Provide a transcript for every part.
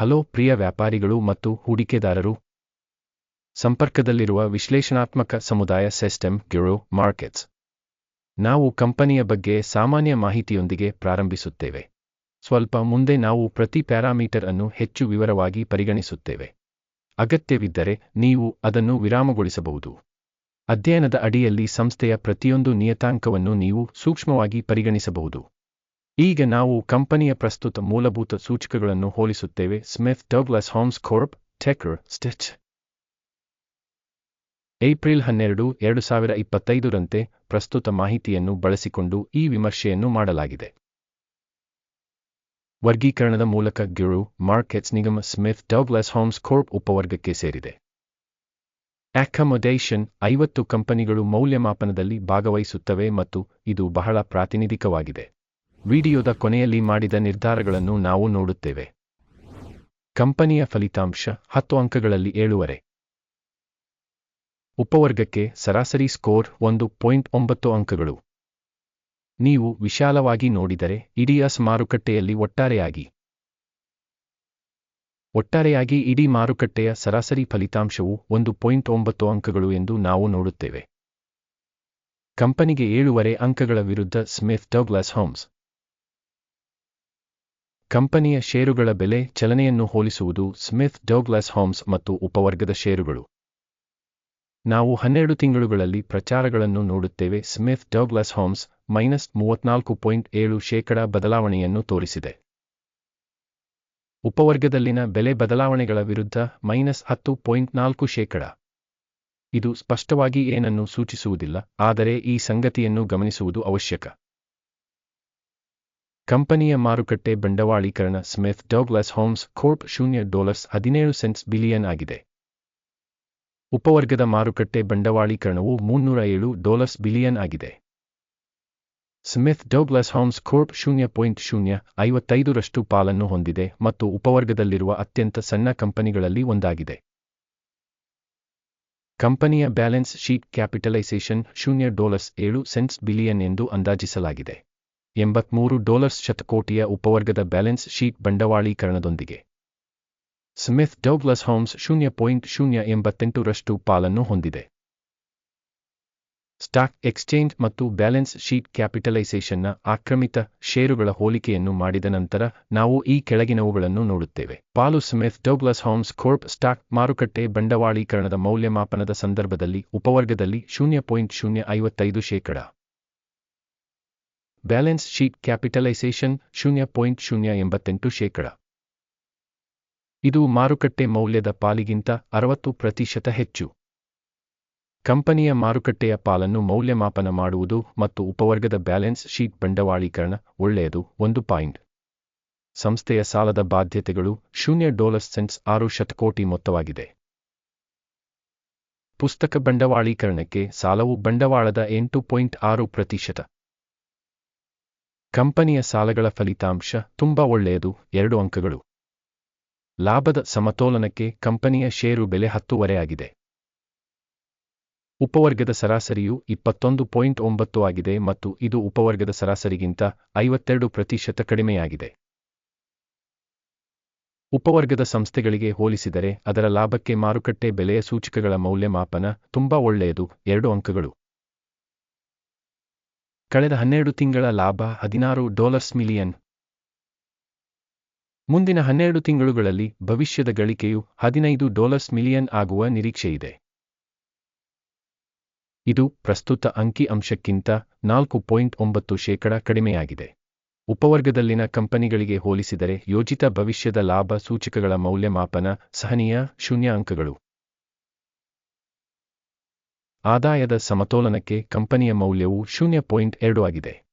Hello ಪ್ರಿಯ ವ್ಯಾಪಾರಿಗಳು ಮತ್ತು ಹೂಡಿಕೆದಾರರು. ಸಂಪರ್ಕದಲ್ಲಿರುವ ವಿಶ್ಲೇಷಣಾತ್ಮಕ ಸಮುದಾಯ ಸಿಸ್ಟಮ್ ಗ್ಯೂರೋ ಮಾರ್ಕೆಟ್ಸ್. ನಾವು ಕಂಪನಿಯ ಬಗ್ಗೆ ಸಾಮಾನ್ಯ ಮಾಹಿತಿಯೊಂದಿಗೆ ಪ್ರಾರಂಭಿಸುತ್ತೇವೆ. ಸ್ವಲ್ಪ ಮುಂದೆ ನಾವು ಪ್ರತಿ ಪ್ಯಾರಾಮೀಟರ್ ಅನ್ನು ಹೆಚ್ಚು ವಿವರವಾಗಿ ಪರಿಗಣಿಸುತ್ತೇವೆ. ಅಗತ್ಯವಿದ್ದರೆ ನೀವು ಅದನ್ನು ವಿರಾಮಗೊಳಿಸಬಹುದು. ಅಧ್ಯಯನದ ಅಡಿಯಲ್ಲಿ ಸಂಸ್ಥೆಯ ಪ್ರತಿಯೊಂದು ನಿಯತಾಂಕವನ್ನು ನೀವು ಸೂಕ್ಷ್ಮವಾಗಿ ಪರಿಗಣಿಸಬಹುದು. ಈಗ ನಾವು ಕಂಪನಿಯ ಪ್ರಸ್ತುತ ಮೂಲಭೂತ ಸೂಚಕಗಳನ್ನು ಹೋಲಿಸುತ್ತೇವೆ. Smith, Douglas homes Corp, ಟೆಕರ್, stitch. April ಹನ್ನೆರಡು, ಎರಡು ಸಾವಿರ ಇಪ್ಪತ್ತೈದರಂತೆ ಪ್ರಸ್ತುತ ಮಾಹಿತಿಯನ್ನು ಬಳಸಿಕೊಂಡು ಈ ವಿಮರ್ಶೆಯನ್ನು ಮಾಡಲಾಗಿದೆ. ವರ್ಗೀಕರಣದ ಮೂಲಕ ಗ್ಯುರು ಮಾರ್ಕೆಟ್ಸ್ ನಿಗಮ, ಸ್ಮಿತ್, ಡಗ್ಲಸ್ ಹೋಮ್ಸ್ ಕೋರ್ಪ್ ಉಪವರ್ಗಕ್ಕೆ ಸೇರಿದೆ. ಅಕಮೊಡೇಷನ್ ಐವತ್ತು ಕಂಪನಿಗಳು ಮೌಲ್ಯಮಾಪನದಲ್ಲಿ ಭಾಗವಹಿಸುತ್ತವೆ ಮತ್ತು ಇದು ಬಹಳ ಪ್ರಾತಿನಿಧಿಕವಾಗಿದೆ. ವಿಡಿಯೋದ ಕೊನೆಯಲ್ಲಿ ಮಾಡಿದ ನಿರ್ಧಾರಗಳನ್ನು ನಾವು ನೋಡುತ್ತೇವೆ. ಕಂಪನಿಯ ಫಲಿತಾಂಶ ಹತ್ತು ಅಂಕಗಳಲ್ಲಿ ಏಳುವರೆ. ಉಪವರ್ಗಕ್ಕೆ ಸರಾಸರಿ ಸ್ಕೋರ್ ಒಂದು ಪಾಯಿಂಟ್ ಒಂಬತ್ತು ಅಂಕಗಳು. ನೀವು ವಿಶಾಲವಾಗಿ ನೋಡಿದರೆ ಇಡೀ ಅಸ್ ಮಾರುಕಟ್ಟೆಯಲ್ಲಿ ಒಟ್ಟಾರೆಯಾಗಿ. ಒಟ್ಟಾರೆಯಾಗಿ ಇಡೀ ಮಾರುಕಟ್ಟೆಯ ಸರಾಸರಿ ಫಲಿತಾಂಶವು ಒಂದು ಪಾಯಿಂಟ್ ಒಂಬತ್ತು ಅಂಕಗಳು ಎಂದು ನಾವು ನೋಡುತ್ತೇವೆ. ಕಂಪನಿಗೆ ಏಳುವರೆ ಅಂಕಗಳ ವಿರುದ್ಧ ಸ್ಮಿತ್ ಡೌಗ್ಲಾಸ್ ಹೋಮ್ಸ್. ಕಂಪನಿಯ ಷೇರುಗಳ ಬೆಲೆ ಚಲನೆಯನ್ನು ಹೋಲಿಸುವುದು ಸ್ಮಿತ್, ಡೋಗ್ಲಸ್ ಹೋಮ್ಸ್ ಮತ್ತು ಉಪವರ್ಗದ ಷೇರುಗಳು. ನಾವು ಹನ್ನೆರಡು ತಿಂಗಳುಗಳಲ್ಲಿ ಪ್ರಚಾರಗಳನ್ನು ನೋಡುತ್ತೇವೆ. ಸ್ಮಿತ್, ಡಗ್ಲಾಸ್ ಹೋಮ್ಸ್ ಮೈನಸ್ ಮೂವತ್ನಾಲ್ಕು ಪಾಯಿಂಟ್ ಏಳು ಶೇಕಡ ಬದಲಾವಣೆಯನ್ನು ತೋರಿಸಿದೆ. ಉಪವರ್ಗದಲ್ಲಿನ ಬೆಲೆ ಬದಲಾವಣೆಗಳ ವಿರುದ್ಧ ಮೈನಸ್ ಹತ್ತು ಪಾಯಿಂಟ್ ನಾಲ್ಕು ಶೇಕಡ. ಇದು ಸ್ಪಷ್ಟವಾಗಿ ಏನನ್ನು ಸೂಚಿಸುವುದಿಲ್ಲ, ಆದರೆ ಈ ಸಂಗತಿಯನ್ನು ಗಮನಿಸುವುದು ಅವಶ್ಯಕ. ಕಂಪನಿಯ ಮಾರುಕಟ್ಟೆ ಬಂಡವಾಳೀಕರಣ ಸ್ಮಿತ್ ಡಗ್ಲಾಸ್ ಹೋಮ್ಸ್ ಕೋರ್ಪ್ ಶೂನ್ಯ ಡಾಲರ್ಸ್ ಹದಿನೇಳು ಸೆಂಟ್ಸ್ ಬಿಲಿಯನ್ ಆಗಿದೆ. ಉಪವರ್ಗದ ಮಾರುಕಟ್ಟೆ ಬಂಡವಾಳೀಕರಣವು ಮುನ್ನೂರ ಏಳು ಡಾಲರ್ಸ್ ಬಿಲಿಯನ್ ಆಗಿದೆ. ಸ್ಮಿತ್ ಡಗ್ಲಾಸ್ ಹೋಮ್ಸ್ ಕೋರ್ಪ್ ಶೂನ್ಯ ಪಾಯಿಂಟ್ ಶೂನ್ಯ ಐವತ್ತೈದರಷ್ಟು ಪಾಲನ್ನು ಹೊಂದಿದೆ ಮತ್ತು ಉಪವರ್ಗದಲ್ಲಿರುವ ಅತ್ಯಂತ ಸಣ್ಣ ಕಂಪನಿಗಳಲ್ಲಿ ಒಂದಾಗಿದೆ. ಕಂಪನಿಯ ಬ್ಯಾಲೆನ್ಸ್ ಶೀಟ್ ಕ್ಯಾಪಿಟಲೈಸೇಷನ್ ಶೂನ್ಯ ಡಾಲರ್ಸ್ ಏಳು ಸೆಂಟ್ಸ್ ಬಿಲಿಯನ್ ಎಂದು ಅಂದಾಜಿಸಲಾಗಿದೆ. ಎಂಬತ್ಮೂರು ಡಾಲರ್ಸ್ ಶತಕೋಟಿಯ ಉಪವರ್ಗದ ಬ್ಯಾಲೆನ್ಸ್ ಶೀಟ್ ಬಂಡವಾಳೀಕರಣದೊಂದಿಗೆ. ಸ್ಮಿತ್ ಡೌಗ್ಲಸ್ ಹೋಮ್ಸ್ ಶೂನ್ಯ ಪಾಯಿಂಟ್ ಶೂನ್ಯ ಎಂಬತ್ತೆಂಟರಷ್ಟು ಪಾಲನ್ನು ಹೊಂದಿದೆ. ಸ್ಟಾಕ್ ಎಕ್ಸ್ಚೇಂಜ್ ಮತ್ತು ಬ್ಯಾಲೆನ್ಸ್ ಶೀಟ್ ಕ್ಯಾಪಿಟಲೈಸೇಷನ್ನ ಆಕ್ರಮಿತ ಷೇರುಗಳ ಹೋಲಿಕೆಯನ್ನು ಮಾಡಿದ ನಂತರ ನಾವು ಈ ಕೆಳಗಿನವುಗಳನ್ನು ನೋಡುತ್ತೇವೆ. ಪಾಲು Smith Douglas Holmes Corp stock ಮಾರುಕಟ್ಟೆ ಬಂಡವಾಳೀಕರಣದ ಮೌಲ್ಯಮಾಪನದ ಸಂದರ್ಭದಲ್ಲಿ ಉಪವರ್ಗದಲ್ಲಿ ಶೂನ್ಯ ಪಾಯಿಂಟ್ ಶೂನ್ಯ ಐವತ್ತೈದು ಶೇಕಡ. ಬ್ಯಾಲೆನ್ಸ್ ಶೀಟ್ ಕ್ಯಾಪಿಟಲೈಸೇಷನ್ ಶೂನ್ಯ ಪಾಯಿಂಟ್ ಶೂನ್ಯ ಎಂಬತ್ತೆಂಟು ಶೇಕಡ. ಇದು ಮಾರುಕಟ್ಟೆ ಮೌಲ್ಯದ ಪಾಲಿಗಿಂತ ಅರವತ್ತು ಪ್ರತಿಶತ ಹೆಚ್ಚು. ಕಂಪನಿಯ ಮಾರುಕಟ್ಟೆಯ ಪಾಲನ್ನು ಮೌಲ್ಯಮಾಪನ ಮಾಡುವುದು ಮತ್ತು ಉಪವರ್ಗದ ಬ್ಯಾಲೆನ್ಸ್ ಶೀಟ್ ಬಂಡವಾಳೀಕರಣ ಒಳ್ಳೆಯದು ಒಂದು ಪಾಯಿಂಟ್. ಸಂಸ್ಥೆಯ ಸಾಲದ ಬಾಧ್ಯತೆಗಳು ಶೂನ್ಯ ಡಾಲರ್ ಸೆಂಟ್ಸ್ ಆರು ಶತಕೋಟಿ ಮೊತ್ತವಾಗಿದೆ. ಪುಸ್ತಕ ಬಂಡವಾಳೀಕರಣಕ್ಕೆ ಸಾಲವು ಬಂಡವಾಳದ ಎಂಟು ಪಾಯಿಂಟ್ ಆರು ಪ್ರತಿಶತ. ಕಂಪನಿಯ ಸಾಲಗಳ ಫಲಿತಾಂಶ ತುಂಬಾ ಒಳ್ಳೆಯದು, ಎರಡು ಅಂಕಗಳು. ಲಾಭದ ಸಮತೋಲನಕ್ಕೆ ಕಂಪನಿಯ ಷೇರು ಬೆಲೆ ಹತ್ತುವರೆ ಆಗಿದೆ. ಉಪವರ್ಗದ ಸರಾಸರಿಯು ಇಪ್ಪತ್ತೊಂದು ಪಾಯಿಂಟ್ ಒಂಬತ್ತು ಆಗಿದೆ ಮತ್ತು ಇದು ಉಪವರ್ಗದ ಸರಾಸರಿಗಿಂತ ಐವತ್ತೆರಡು ಪ್ರತಿಶತ ಕಡಿಮೆಯಾಗಿದೆ. ಉಪವರ್ಗದ ಸಂಸ್ಥೆಗಳಿಗೆ ಹೋಲಿಸಿದರೆ ಅದರ ಲಾಭಕ್ಕೆ ಮಾರುಕಟ್ಟೆ ಬೆಲೆಯ ಸೂಚಕಗಳ ಮೌಲ್ಯಮಾಪನ ತುಂಬಾ ಒಳ್ಳೆಯದು, ಎರಡು ಅಂಕಗಳು. ಕಳೆದ ಹನ್ನೆರಡು ತಿಂಗಳ ಲಾಭ ಹದಿನಾರು ಡಾಲರ್ಸ್ ಮಿಲಿಯನ್. ಮುಂದಿನ ಹನ್ನೆರಡು ತಿಂಗಳುಗಳಲ್ಲಿ ಭವಿಷ್ಯದ ಗಳಿಕೆಯು ಹದಿನೈದು ಡಾಲರ್ಸ್ ಮಿಲಿಯನ್ ಆಗುವ ನಿರೀಕ್ಷೆಯಿದೆ. ಇದು ಪ್ರಸ್ತುತ ಅಂಕಿ ಅಂಶಕ್ಕಿಂತ ನಾಲ್ಕು ಪಾಯಿಂಟ್ ಒಂಬತ್ತು ಶೇಕಡ ಕಡಿಮೆಯಾಗಿದೆ. ಉಪವರ್ಗದಲ್ಲಿನ ಕಂಪನಿಗಳಿಗೆ ಹೋಲಿಸಿದರೆ ಯೋಜಿತ ಭವಿಷ್ಯದ ಲಾಭ ಸೂಚಕಗಳ ಮೌಲ್ಯಮಾಪನ ಸಹನೀಯ ಶೂನ್ಯ ಅಂಕಗಳು. ಆದಾಯದ ಸಮತೋಲನಕ್ಕೆ ಕಂಪನಿಯ ಮೌಲ್ಯವು ಶೂನ್ಯ ಪಾಯಿಂಟ್ ಎರಡು ಆಗಿದೆ.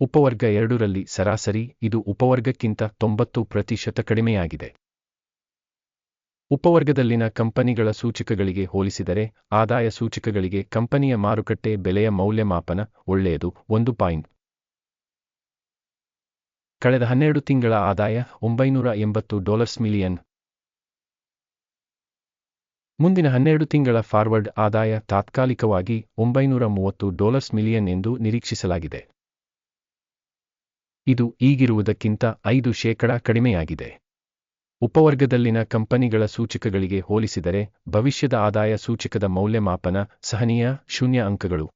ಉಪವರ್ಗ ಎರಡರಲ್ಲಿ ಸರಾಸರಿ, ಇದು ಉಪವರ್ಗಕ್ಕಿಂತ ತೊಂಬತ್ತು ಪ್ರತಿಶತ ಕಡಿಮೆಯಾಗಿದೆ. ಉಪವರ್ಗದಲ್ಲಿನ ಕಂಪನಿಗಳ ಸೂಚಕಗಳಿಗೆ ಹೋಲಿಸಿದರೆ, ಆದಾಯ ಸೂಚಕಗಳಿಗೆ ಕಂಪನಿಯ ಮಾರುಕಟ್ಟೆ ಬೆಲೆಯ ಮೌಲ್ಯಮಾಪನ ಒಳ್ಳೆಯದು, ಒಂದು ಪಾಯಿಂಟ್. ಕಳೆದ ಹನ್ನೆರಡು ತಿಂಗಳ ಆದಾಯ ಒಂಬೈನೂರ ಎಂಬತ್ತು ಡಾಲರ್ಸ್ ಮಿಲಿಯನ್. ಮುಂದಿನ ಹನ್ನೆರಡು ತಿಂಗಳ ಫಾರ್ವರ್ಡ್ ಆದಾಯ ತಾತ್ಕಾಲಿಕವಾಗಿ ಒಂಬೈನೂರ ಮೂವತ್ತು ಡಾಲರ್ಸ್ ಮಿಲಿಯನ್ ಎಂದು ನಿರೀಕ್ಷಿಸಲಾಗಿದೆ. ಇದು ಈಗಿರುವುದಕ್ಕಿಂತ ಐದು ಶೇಕಡಾ ಕಡಿಮೆಯಾಗಿದೆ. ಉಪವರ್ಗದಲ್ಲಿನ ಕಂಪನಿಗಳ ಸೂಚಕಗಳಿಗೆ ಹೋಲಿಸಿದರೆ ಭವಿಷ್ಯದ ಆದಾಯ ಸೂಚಕದ ಮೌಲ್ಯಮಾಪನ ಸಹನೀಯ ಶೂನ್ಯ ಅಂಕಗಳು.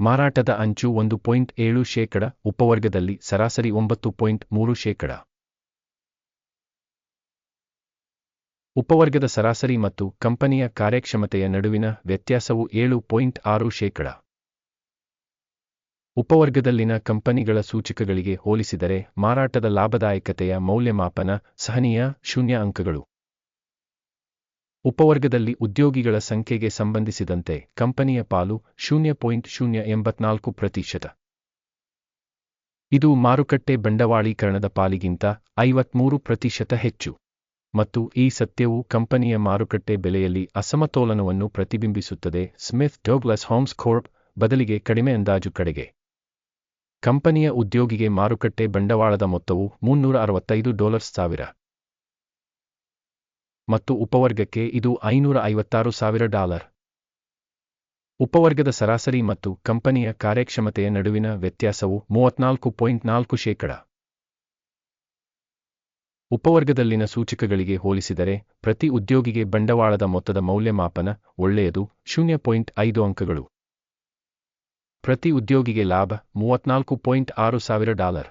ಮಾರಾಟದ ಅಂಚು ಒಂದು ಪಾಯಿಂಟ್ ಏಳು ಶೇಕಡ, ಉಪವರ್ಗದಲ್ಲಿ ಸರಾಸರಿ ಒಂಬತ್ತು ಪಾಯಿಂಟ್ ಮೂರು ಶೇಕಡ. ಉಪವರ್ಗದ ಸರಾಸರಿ ಮತ್ತು ಕಂಪನಿಯ ಕಾರ್ಯಕ್ಷಮತೆಯ ನಡುವಿನ ವ್ಯತ್ಯಾಸವು ಏಳು ಪಾಯಿಂಟ್ ಆರು ಶೇಕಡ. ಉಪವರ್ಗದಲ್ಲಿನ ಕಂಪನಿಗಳ ಸೂಚಕಗಳಿಗೆ ಹೋಲಿಸಿದರೆ ಮಾರಾಟದ ಲಾಭದಾಯಕತೆಯ ಮೌಲ್ಯಮಾಪನ ಸಹನೀಯ ಶೂನ್ಯ ಅಂಕಗಳು. ಉಪವರ್ಗದಲ್ಲಿ ಉದ್ಯೋಗಿಗಳ ಸಂಖ್ಯೆಗೆ ಸಂಬಂಧಿಸಿದಂತೆ ಕಂಪನಿಯ ಪಾಲು ಶೂನ್ಯ ಪಾಯಿಂಟ್ ಶೂನ್ಯ ಎಂಬತ್ನಾಲ್ಕು ಪ್ರತಿಶತ. ಇದು ಮಾರುಕಟ್ಟೆ ಬಂಡವಾಳೀಕರಣದ ಪಾಲಿಗಿಂತ ಐವತ್ಮೂರು ಪ್ರತಿಶತ ಹೆಚ್ಚು. ಮತ್ತು ಈ ಸತ್ಯವು ಕಂಪನಿಯ ಮಾರುಕಟ್ಟೆ ಬೆಲೆಯಲ್ಲಿ ಅಸಮತೋಲನವನ್ನು ಪ್ರತಿಬಿಂಬಿಸುತ್ತದೆ. ಸ್ಮಿತ್ ಡೋಗ್ಲಸ್ ಹೋಮ್ಸ್ ಕೋರ್ಪ್ ಬದಲಿಗೆ ಕಡಿಮೆ ಅಂದಾಜು ಕಡೆಗೆ. ಕಂಪನಿಯ ಉದ್ಯೋಗಿಗೆ ಮಾರುಕಟ್ಟೆ ಬಂಡವಾಳದ ಮೊತ್ತವು ಮುನ್ನೂರ ಅರವತ್ತೈದು ಡಾಲರ್ಸ್ ಸಾವಿರ. ಮತ್ತು ಉಪವರ್ಗಕ್ಕೆ ಇದು ಐನೂರ ಐವತ್ತಾರು ಸಾವಿರ ಡಾಲರ್. ಉಪವರ್ಗದ ಸರಾಸರಿ ಮತ್ತು ಕಂಪನಿಯ ಕಾರ್ಯಕ್ಷಮತೆಯ ನಡುವಿನ ವ್ಯತ್ಯಾಸವು ಮೂವತ್ನಾಲ್ಕು ಪಾಯಿಂಟ್ ನಾಲ್ಕು ಶೇಕಡ. ಉಪವರ್ಗದಲ್ಲಿನ ಸೂಚಕಗಳಿಗೆ ಹೋಲಿಸಿದರೆ, ಪ್ರತಿ ಉದ್ಯೋಗಿಗೆ ಬಂಡವಾಳದ ಮೊತ್ತದ ಮೌಲ್ಯಮಾಪನ ಒಳ್ಳೆಯದು, ಶೂನ್ಯ ಪಾಯಿಂಟ್ ಐದು ಅಂಕಗಳು. ಪ್ರತಿ ಉದ್ಯೋಗಿಗೆ ಲಾಭ, ಮೂವತ್ನಾಲ್ಕು ಪಾಯಿಂಟ್ ಆರು ಸಾವಿರ ಡಾಲರ್.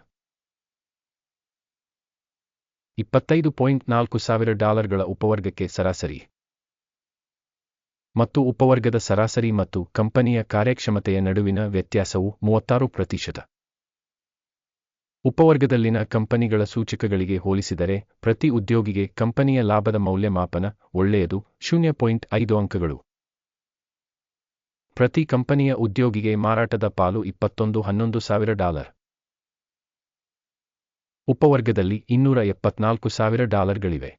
ಇಪ್ಪತ್ತೈದು ಪಾಯಿಂಟ್ ನಾಲ್ಕು ಸಾವಿರ ಡಾಲರ್ಗಳ ಉಪವರ್ಗಕ್ಕೆ ಸರಾಸರಿ. ಮತ್ತು ಉಪವರ್ಗದ ಸರಾಸರಿ ಮತ್ತು ಕಂಪನಿಯ ಕಾರ್ಯಕ್ಷಮತೆಯ ನಡುವಿನ ವ್ಯತ್ಯಾಸವು ಮೂವತ್ತಾರು ಪ್ರತಿಶತ. ಉಪವರ್ಗದಲ್ಲಿನ ಕಂಪನಿಗಳ ಸೂಚಕಗಳಿಗೆ ಹೋಲಿಸಿದರೆ, ಪ್ರತಿ ಉದ್ಯೋಗಿಗೆ ಕಂಪನಿಯ ಲಾಭದ ಮೌಲ್ಯಮಾಪನ ಒಳ್ಳೆಯದು, ಶೂನ್ಯ ಪಾಯಿಂಟ್ ಐದು ಅಂಕಗಳು. ಪ್ರತಿ ಕಂಪನಿಯ ಉದ್ಯೋಗಿಗೆ ಮಾರಾಟದ ಪಾಲು ಇಪ್ಪತ್ತೊಂದು ಹನ್ನೊಂದು ಸಾವಿರ ಡಾಲರ್. ಉಪವರ್ಗದಲ್ಲಿ ಇನ್ನೂರ ಎಪ್ಪತ್ನಾಲ್ಕು ಸಾವಿರ ಡಾಲರ್ಗಳಿವೆ.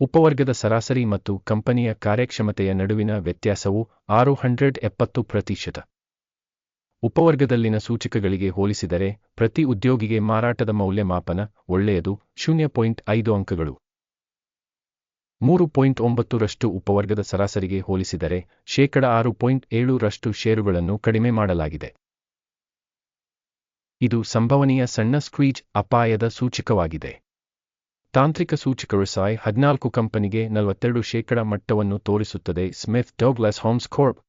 ಉಪವರ್ಗದ ಸರಾಸರಿ ಮತ್ತು ಕಂಪನಿಯ ಕಾರ್ಯಕ್ಷಮತೆಯ ನಡುವಿನ ವ್ಯತ್ಯಾಸವು ಆರು ಹಂಡ್ರೆಡ್ ಎಪ್ಪತ್ತು ಪ್ರತಿಶತ. ಉಪವರ್ಗದಲ್ಲಿನ ಸೂಚಕಗಳಿಗೆ ಹೋಲಿಸಿದರೆ, ಪ್ರತಿ ಉದ್ಯೋಗಿಗೆ ಮಾರಾಟದ ಮೌಲ್ಯಮಾಪನ ಒಳ್ಳೆಯದು, ಶೂನ್ಯ ಪಾಯಿಂಟ್ ಐದು ಅಂಕಗಳು. ಮೂರು ಪಾಯಿಂಟ್ ಒಂಬತ್ತರಷ್ಟು ಉಪವರ್ಗದ ಸರಾಸರಿಗೆ ಹೋಲಿಸಿದರೆ, ಶೇಕಡ ಆರು ಪಾಯಿಂಟ್ ಏಳು ರಷ್ಟು ಷೇರುಗಳನ್ನು ಕಡಿಮೆ ಮಾಡಲಾಗಿದೆ. ಇದು ಸಂಭವನೀಯ ಸಣ್ಣ ಸ್ಕ್ವೀಜ್ ಅಪಾಯದ ಸೂಚಕವಾಗಿದೆ. ತಾಂತ್ರಿಕ ಸೂಚಕರು ಸಾಯ್ ಹದಿನಾಲ್ಕು ಕಂಪನಿಗೆ ನಲವತ್ತೆರಡು ಶೇಕಡ ಮಟ್ಟವನ್ನು ತೋರಿಸುತ್ತದೆ. ಸ್ಮಿತ್ ಡೌಗ್ಲಸ್ ಹೋಮ್ಸ್ ಖೋರ್ಪ್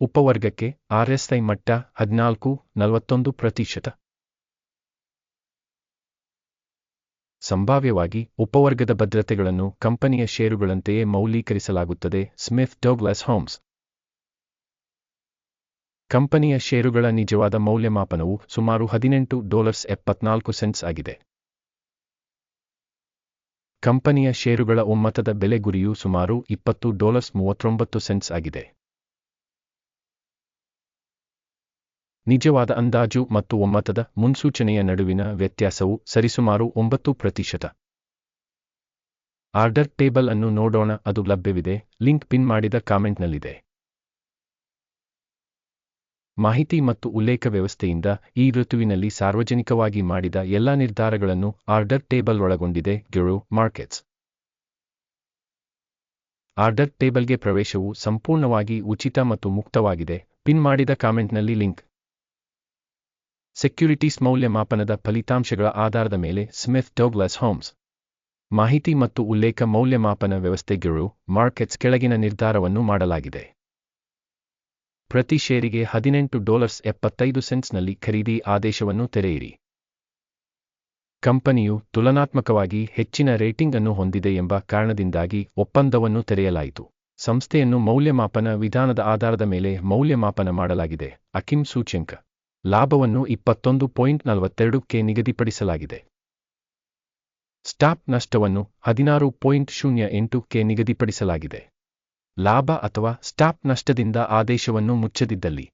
ಉಪವರ್ಗಕ್ಕೆ ಆರ್ಎಸ್ಐ ಮಟ್ಟ ಹದಿನಾಲ್ಕು, ನಲವತ್ತೊಂದು ಪ್ರತಿಶತ. ಸಂಭಾವ್ಯವಾಗಿ ಉಪವರ್ಗದ ಭದ್ರತೆಗಳನ್ನು ಕಂಪನಿಯ ಷೇರುಗಳಂತೆಯೇ ಮೌಲ್ಯೀಕರಿಸಲಾಗುತ್ತದೆ, ಸ್ಮಿತ್ ಡೋಗ್ಲಸ್ ಹೋಮ್ಸ್. ಕಂಪನಿಯ ಷೇರುಗಳ ನಿಜವಾದ ಮೌಲ್ಯಮಾಪನವು ಸುಮಾರು ಹದಿನೆಂಟು ಡಾಲರ್ಸ್ ಎಪ್ಪತ್ನಾಲ್ಕು ಸೆಂಟ್ಸ್ ಆಗಿದೆ. ಕಂಪನಿಯ ಷೇರುಗಳ ಒಮ್ಮತದ ಬೆಲೆ ಗುರಿಯು ಸುಮಾರು ಇಪ್ಪತ್ತು ಡಾಲರ್ಸ್ ಮೂವತ್ತೊಂಬತ್ತು ಸೆಂಟ್ಸ್ ಆಗಿದೆ. ನಿಜವಾದ ಅಂದಾಜು ಮತ್ತು ಒಮ್ಮತದ ಮುನ್ಸೂಚನೆಯ ನಡುವಿನ ವ್ಯತ್ಯಾಸವು ಸರಿಸುಮಾರು ಒಂಬತ್ತು ಪ್ರತಿಶತ. ಆರ್ಡರ್ ಟೇಬಲ್ ಅನ್ನು ನೋಡೋಣ, ಅದು ಲಭ್ಯವಿದೆ, ಲಿಂಕ್ ಪಿನ್ ಮಾಡಿದ ಕಾಮೆಂಟ್ನಲ್ಲಿದೆ. ಮಾಹಿತಿ ಮತ್ತು ಉಲ್ಲೇಖ ವ್ಯವಸ್ಥೆಯಿಂದ ಈ ಋತುವಿನಲ್ಲಿ ಸಾರ್ವಜನಿಕವಾಗಿ ಮಾಡಿದ ಎಲ್ಲ ನಿರ್ಧಾರಗಳನ್ನು ಆರ್ಡರ್ ಟೇಬಲ್ ಒಳಗೊಂಡಿದೆ ಗಿರು ಮಾರ್ಕೆಟ್ಸ್. ಆರ್ಡರ್ ಟೇಬಲ್ಗೆ ಪ್ರವೇಶವು ಸಂಪೂರ್ಣವಾಗಿ ಉಚಿತ ಮತ್ತು ಮುಕ್ತವಾಗಿದೆ, ಪಿನ್ ಮಾಡಿದ ಕಾಮೆಂಟ್ನಲ್ಲಿ ಲಿಂಕ್. ಸೆಕ್ಯುರಿಟೀಸ್ ಮೌಲ್ಯಮಾಪನದ ಫಲಿತಾಂಶಗಳ ಆಧಾರದ ಮೇಲೆ ಸ್ಮಿತ್ ಡೋಗ್ಲಸ್ ಹೋಮ್ಸ್. ಮಾಹಿತಿ ಮತ್ತು ಉಲ್ಲೇಖ ಮೌಲ್ಯಮಾಪನ ವ್ಯವಸ್ಥೆಗಳು ಮಾರ್ಕೆಟ್ಸ್ ಕೆಳಗಿನ ನಿರ್ಧಾರವನ್ನು ಮಾಡಲಾಗಿದೆ. ಪ್ರತಿ ಷೇರಿಗೆ ಹದಿನೆಂಟು ಡಾಲರ್ಸ್ ಎಪ್ಪತ್ತೈದು ಸೆಂಟ್ಸ್ನಲ್ಲಿ ಖರೀದಿ ಆದೇಶವನ್ನು ತೆರೆಯಿರಿ. ಕಂಪನಿಯು ತುಲನಾತ್ಮಕವಾಗಿ ಹೆಚ್ಚಿನ ರೇಟಿಂಗ್ ಅನ್ನು ಹೊಂದಿದೆ ಎಂಬ ಕಾರಣದಿಂದಾಗಿ ಒಪ್ಪಂದವನ್ನು ತೆರೆಯಲಾಯಿತು. ಸಂಸ್ಥೆಯನ್ನು ಮೌಲ್ಯಮಾಪನ ವಿಧಾನದ ಆಧಾರದ ಮೇಲೆ ಮೌಲ್ಯಮಾಪನ ಮಾಡಲಾಗಿದೆ, ಅಕಿಮ್ ಸೂಚ್ಯಂಕ. ಲಾಭವನ್ನು ಇಪ್ಪತ್ತೊಂದು ಪಾಯಿಂಟ್ ನಲವತ್ತೆರಡಕ್ಕೆ ನಿಗದಿಪಡಿಸಲಾಗಿದೆ. ಸ್ಟಾಪ್ ನಷ್ಟವನ್ನು ಹದಿನಾರು ಪಾಯಿಂಟ್ ಶೂನ್ಯ ಎಂಟಕ್ಕೆ ನಿಗದಿಪಡಿಸಲಾಗಿದೆ. ಲಾಭ ಅಥವಾ ಸ್ಟಾಪ್ ನಷ್ಟದಿಂದ ಆದೇಶವನ್ನು ಮುಚ್ಚದಿದ್ದಲ್ಲಿ.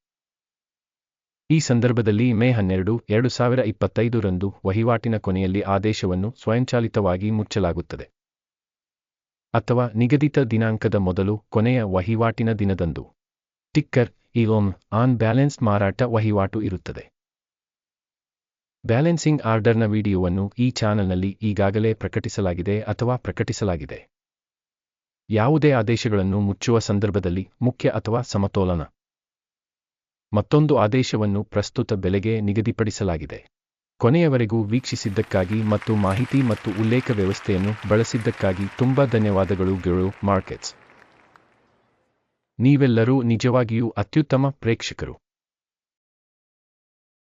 ಈ ಸಂದರ್ಭದಲ್ಲಿ ಮೇ ಹನ್ನೆರಡು, ಎರಡು ಸಾವಿರ ಇಪ್ಪತ್ತೈದರಂದು ವಹಿವಾಟಿನ ಕೊನೆಯಲ್ಲಿ ಆದೇಶವನ್ನು ಸ್ವಯಂಚಾಲಿತವಾಗಿ ಮುಚ್ಚಲಾಗುತ್ತದೆ. ಅಥವಾ ನಿಗದಿತ ದಿನಾಂಕದ ಮೊದಲು ಕೊನೆಯ ವಹಿವಾಟಿನ ದಿನದಂದು. ಟಿಕ್ಕರ್ ಇಲೋಮ್ ಆನ್ ಬ್ಯಾಲೆನ್ಸ್ ಮಾರಾಟ ವಹಿವಾಟು ಇರುತ್ತದೆ. ಬ್ಯಾಲೆನ್ಸಿಂಗ್ ಆರ್ಡರ್ನ ವಿಡಿಯೋವನ್ನು ಈ ಚಾನಲ್ನಲ್ಲಿ ಈಗಾಗಲೇ ಪ್ರಕಟಿಸಲಾಗಿದೆ ಅಥವಾ ಪ್ರಕಟಿಸಲಾಗಿದೆ. ಯಾವುದೇ ಆದೇಶಗಳನ್ನು ಮುಚ್ಚುವ ಸಂದರ್ಭದಲ್ಲಿ ಮುಖ್ಯ ಅಥವಾ ಸಮತೋಲನ. ಮತ್ತೊಂದು ಆದೇಶವನ್ನು ಪ್ರಸ್ತುತ ಬೆಲೆಗೆ ನಿಗದಿಪಡಿಸಲಾಗಿದೆ. ಕೊನೆಯವರೆಗೂ ವೀಕ್ಷಿಸಿದ್ದಕ್ಕಾಗಿ ಮತ್ತು ಮಾಹಿತಿ ಮತ್ತು ಉಲ್ಲೇಖ ವ್ಯವಸ್ಥೆಯನ್ನು ಬಳಸಿದ್ದಕ್ಕಾಗಿ ತುಂಬಾ ಧನ್ಯವಾದಗಳು. ಗೆಳು ಮಾರ್ಕೆಟ್ಸ್ ನೀವೆಲ್ಲರೂ ನಿಜವಾಗಿಯೂ ಅತ್ಯುತ್ತಮ ಪ್ರೇಕ್ಷಕರು.